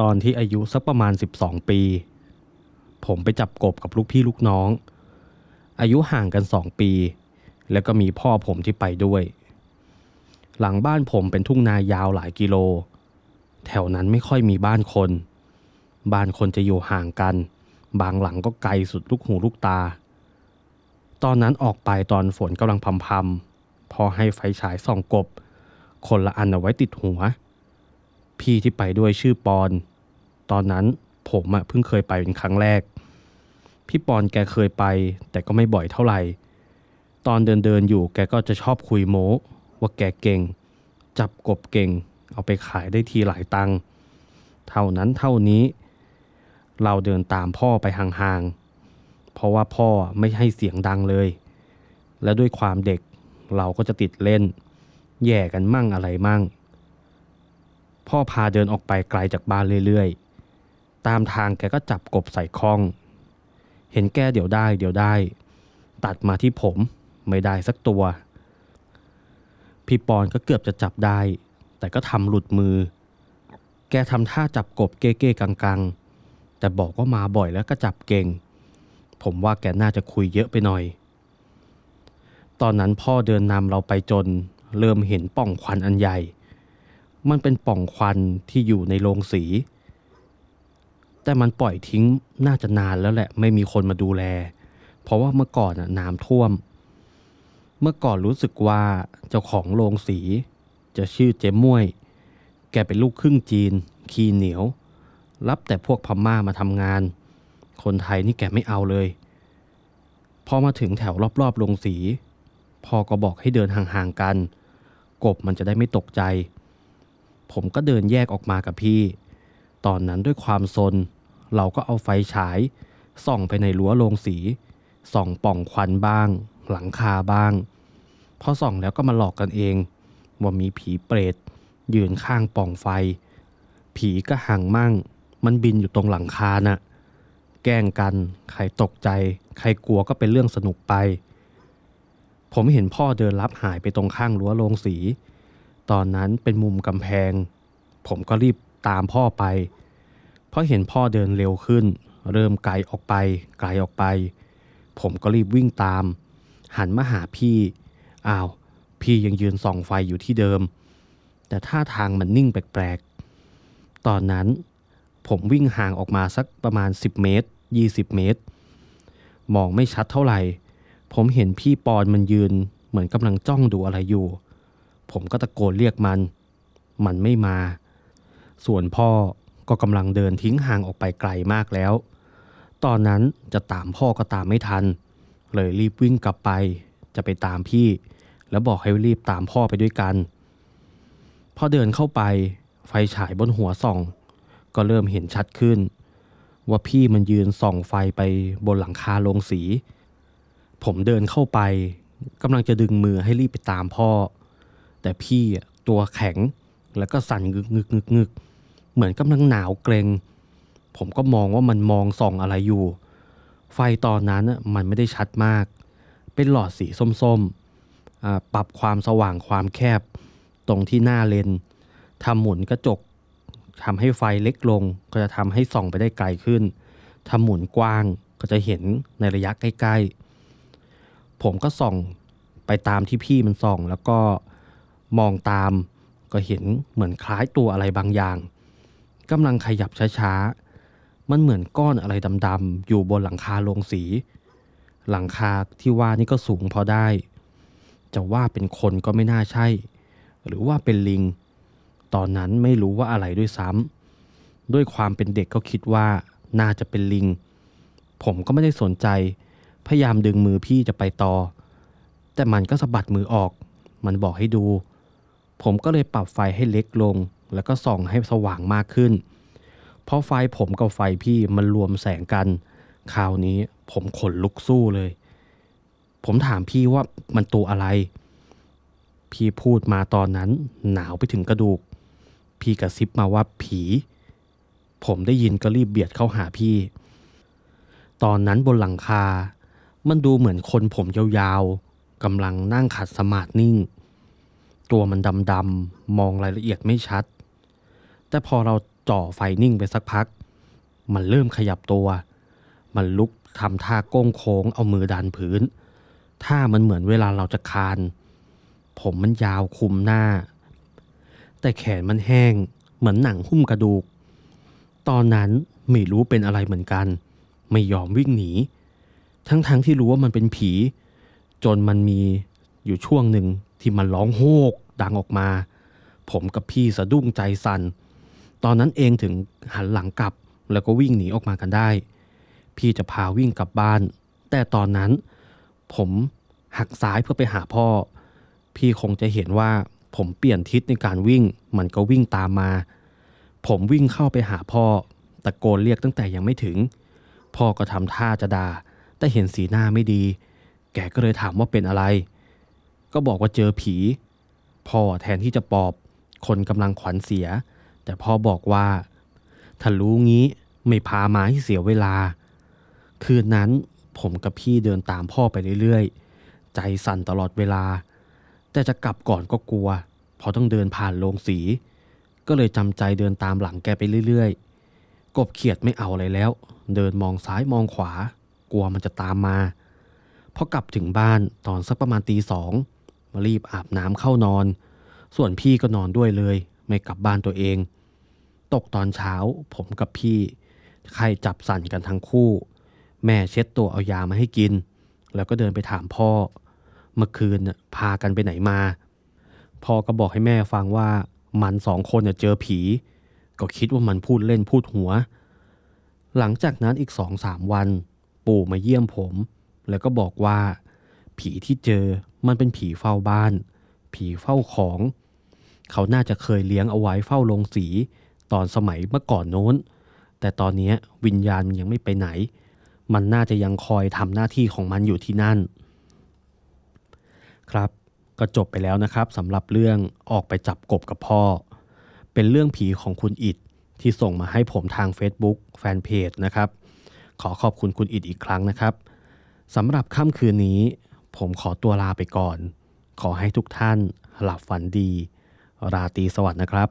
ตอนที่อายุสักประมาณ 12 ปี ผมไปจับกบกับลูกพี่ลูกน้อง อายุห่างกันสองปี แล้วก็มีพ่อผมที่ไปด้วย หลังบ้านผมเป็นทุ่งนายาวหลายกิโล แถวนั้นไม่ค่อยมีบ้านคน บ้านคนจะอยู่ห่างกัน บางหลังก็ไกลสุดลูกหูลูกตา ตอนนั้นออกไปตอนฝนกำลังพำพำพอให้ไฟฉายส่องกบ คนละอันเอาไว้ติดหัว พี่ที่ไปด้วยชื่อปอน ตอนนั้นผมอะเพิ่งเคยไปเป็นครั้งแรก พี่ปอนแกเคยไป แต่ก็ไม่บ่อยเท่าไหร่ ตอนเดินเดินอยู่แกก็จะชอบคุยโม้ ว่าแกเก่ง จับกบเก่ง เอาไปขายได้ทีหลายตังค์เท่านั้นเท่านี้ เราเดินตามพ่อไปห่างๆ เพราะว่าพ่อไม่ให้เสียงดังเลย และด้วยความเด็กเราก็จะติดเล่น แย่กันมั่งอะไรมั่ง พ่อพาเดินออกไปไกลจากบ้านเรื่อยๆ ตามทางแกก็จับกบใส่คล้อง เห็นแกเดี๋ยวได้เดี๋ยวได้ ตัดมาที่ผมไม่ได้สักตัว พี่ปอนก็เกือบจะจับได้ แต่ก็ทำหลุดมือ แกทำท่าจับกบเก้ๆกังๆ แต่บอกว่ามาบ่อยแล้วก็จับเก่ง ผมว่าแกน่าจะคุยเยอะไปหน่อย ตอนนั้นพ่อเดินนำเราไปจน เริ่มเห็นป่องควันอันใหญ่ มันเป็นป่องควันที่อยู่ในโรงสี แต่มันปล่อยทิ้งน่าจะนานแล้วแหละ ไม่มีคนมาดูแล เพราะว่าเมื่อก่อนน่ะน้ำท่วม เมื่อก่อนรู้สึกว่าเจ้าของโรงสี จะชื่อเจ๊ม่วย แกเป็นลูกครึ่งจีน ขี้เหนียว รับแต่พวกพม่ามาทำงาน คนไทยนี่แกไม่เอาเลย พอมาถึงแถวรอบๆโรงสีพ่อก็บอกให้เดินห่างๆกัน กบมันจะได้ไม่ตกใจ ผมก็เดินแยกออกมากับพี่ ตอนนั้นด้วยความซน เราก็เอาไฟฉาย ส่องไปในรั้วโรงสี ส่องป่องควันบ้าง หลังคาบ้าง พอส่องแล้วก็มาหลอกกันเอง ว่ามีผีเปรตยืนข้างป่องไฟ ผีก็ห่างมั่ง มันบินอยู่ตรงหลังคาน่ะ แกล้งกัน ใครตกใจ ใครกลัวก็เป็นเรื่องสนุกไป ผมเห็นพ่อเดินลับหายไปตรงข้างรั้วโรงสี ตอนนั้นเป็นมุมกำแพง ผมก็รีบตามพ่อไป เพราะเห็นพ่อเดินเร็วขึ้น เริ่มไกลออกไป ไกลออกไป ผมก็รีบวิ่งตาม หันมาหาพี่ อ้าว พี่ยังยืนส่องไฟอยู่ที่เดิม แต่ท่าทางมันนิ่งแปลกๆ ตอนนั้นผมวิ่งห่างออกมาสักประมาณ 10 เมตร 20 เมตร มองไม่ชัดเท่าไหร่ ผมเห็นพี่ปอนมันยืนเหมือนกำลังจ้องดูอะไรอยู่ ผมก็ตะโกนเรียกมัน มันไม่มา ส่วนพ่อก็กำลังเดินทิ้งห่างออกไปไกลมากแล้ว ตอนนั้นจะตามพ่อก็ตามไม่ทัน เลยรีบวิ่งกลับไป จะไปตามพี่ แล้วบอกให้รีบตามพ่อไปด้วยกัน พอเดินเข้าไปไฟฉายบนหัวส่อง ก็เริ่มเห็นชัดขึ้น ว่าพี่มันยืนส่องไฟไปบนหลังคาโรงสี ผมเดินเข้าไปกำลังจะดึงมือให้รีบไปตามพ่อ แต่พี่อะตัวแข็งแล้วก็สั่นงึกงึกงึกงึกเหมือนกำลังหนาวเกรง ผมก็มองว่ามันมองส่องอะไรอยู่ ไฟตอนนั้นน่ะมันไม่ได้ชัดมาก เป็นหลอดสีส้มๆ ปรับความสว่างความแคบ ตรงที่หน้าเลนทำหมุนกระจกทำให้ไฟเล็กลง ก็จะทำให้ส่องไปได้ไกลขึ้นทำหมุนกว้างก็จะเห็นในระยะใกล้ ๆ ผมก็ส่องไปตามที่พี่มันส่อง แล้วก็ มองตาม ก็เห็นเหมือนคล้ายตัวอะไรบางอย่างกำลังขยับช้าๆ มันเหมือนก้อนอะไรดำๆ อยู่บนหลังคาโรงสี หลังคาที่ว่านี่ก็สูงพอได้ จะว่าเป็นคนก็ไม่น่าใช่ หรือว่าเป็นลิง ตอนนั้นไม่รู้ว่าอะไรด้วยซ้ำด้วยความเป็นเด็กก็คิดว่าน่าจะเป็นลิง ผมก็ไม่ได้สนใจ พยายามดึงมือพี่จะไปต่อ แต่มันก็สะบัดมือออก มันบอกให้ดู ผมก็เลยปรับไฟให้เล็กลง แล้วก็ส่องให้สว่างมากขึ้น เพราะไฟผมกับไฟพี่มันรวมแสงกัน คราวนี้ผมขนลุกสู้เลย ผมถามพี่ว่ามันตัวอะไร พี่พูดมาตอนนั้นหนาวไปถึงกระดูก พี่กระซิบมาว่าผี ผมได้ยินก็รีบเบียดเข้าหาพี่ ตอนนั้นบนหลังคา มันดูเหมือนคนผมยาวๆกำลังนั่งขัดสมาธินิ่ง ตัวมันดำๆมองรายละเอียดไม่ชัด แต่พอเราจ่อไฟนิ่งไปสักพัก มันเริ่มขยับตัว มันลุกทำท่าก้งโค้งเอามือดันพื้นท่ามันเหมือนเวลาเราจะคาน ผมมันยาวคุมหน้า แต่แขนมันแห้งเหมือนหนังหุ้มกระดูก ตอนนั้นไม่รู้เป็นอะไรเหมือนกัน ไม่ยอมวิ่งหนี ทั้งๆทที่รู้ว่ามันเป็นผี จนมันมีอยู่ช่วงหนึ่งที่มันร้องโฮก ดังออกมา ผมกับพี่สะดุ้งใจสัน่น ตอนนั้นเองถึงหันหลังกลับแล้วก็วิ่งหนีออกมากันได้ พี่จะพาวิ่งกลับบ้าน แต่ตอนนั้น ผมหักซ้ายเพื่อไปหาพ่อ พี่คงจะเห็นว่าผมเปลี่ยนทิศในการวิ่ง มันก็วิ่งตามมา ผมวิ่งเข้าไปหาพ่อ ตะโกนเรียกตั้งแต่ยังไม่ถึง พ่อก็ทำท่าจะด่าแต่เห็นสีหน้าไม่ดี แกก็เลยถามว่าเป็นอะไร ก็บอกว่าเจอผี พ่อแทนที่จะปลอบ คนกำลังขวัญเสีย แต่พ่อบอกว่า ถ้ารู้งี้ไม่พามาให้เสียเวลา คืนนั้นผมกับพี่เดินตามพ่อไปเรื่อยๆ ใจสั่นตลอดเวลา แต่จะกลับก่อนก็กลัวเพราะต้องเดินผ่านโรงสี ก็เลยจำใจเดินตามหลังแกไปเรื่อยๆ กบเขียดไม่เอาอะไรแล้ว เดินมองซ้ายมองขวา กลัวมันจะตามมาพอกลับถึงบ้านตอนสักประมาณตีสอง มารีบอาบน้ำเข้านอน ส่วนพี่ก็นอนด้วยเลย ไม่กลับบ้านตัวเอง ตกตอนเช้าผมกับพี่ไข้จับสั่นกันทั้งคู่ แม่เช็ดตัวเอายามาให้กิน แล้วก็เดินไปถามพ่อ เมื่อคืนพากันไปไหนมา พ่อก็บอกให้แม่ฟังว่ามันสองคนเจอผี ก็คิดว่ามันพูดเล่นพูดหัว หลังจากนั้นอีกสองสามวัน ปู่มาเยี่ยมผม แล้วก็บอกว่า ผีที่เจอ มันเป็นผีเฝ้าบ้าน ผีเฝ้าของ เขาน่าจะเคยเลี้ยงเอาไว้เฝ้าลงสี ตอนสมัยเมื่อก่อนโน้น แต่ตอนนี้วิญญาณมันยังไม่ไปไหน มันน่าจะยังคอยทำหน้าที่ของมันอยู่ที่นั่น ครับก็จบไปแล้วนะครับสำหรับเรื่องออกไปจับกบกับพ่อ เป็นเรื่องผีของคุณอิดที่ส่งมาให้ผมทาง Facebook แฟนเพจนะครับ ขอขอบคุณคุณอิดอีกครั้งนะครับสำหรับค่ำคืนนี้ ผมขอตัวลาไปก่อน ขอให้ทุกท่านหลับฝันดี ราตรีสวัสดิ์นะครับ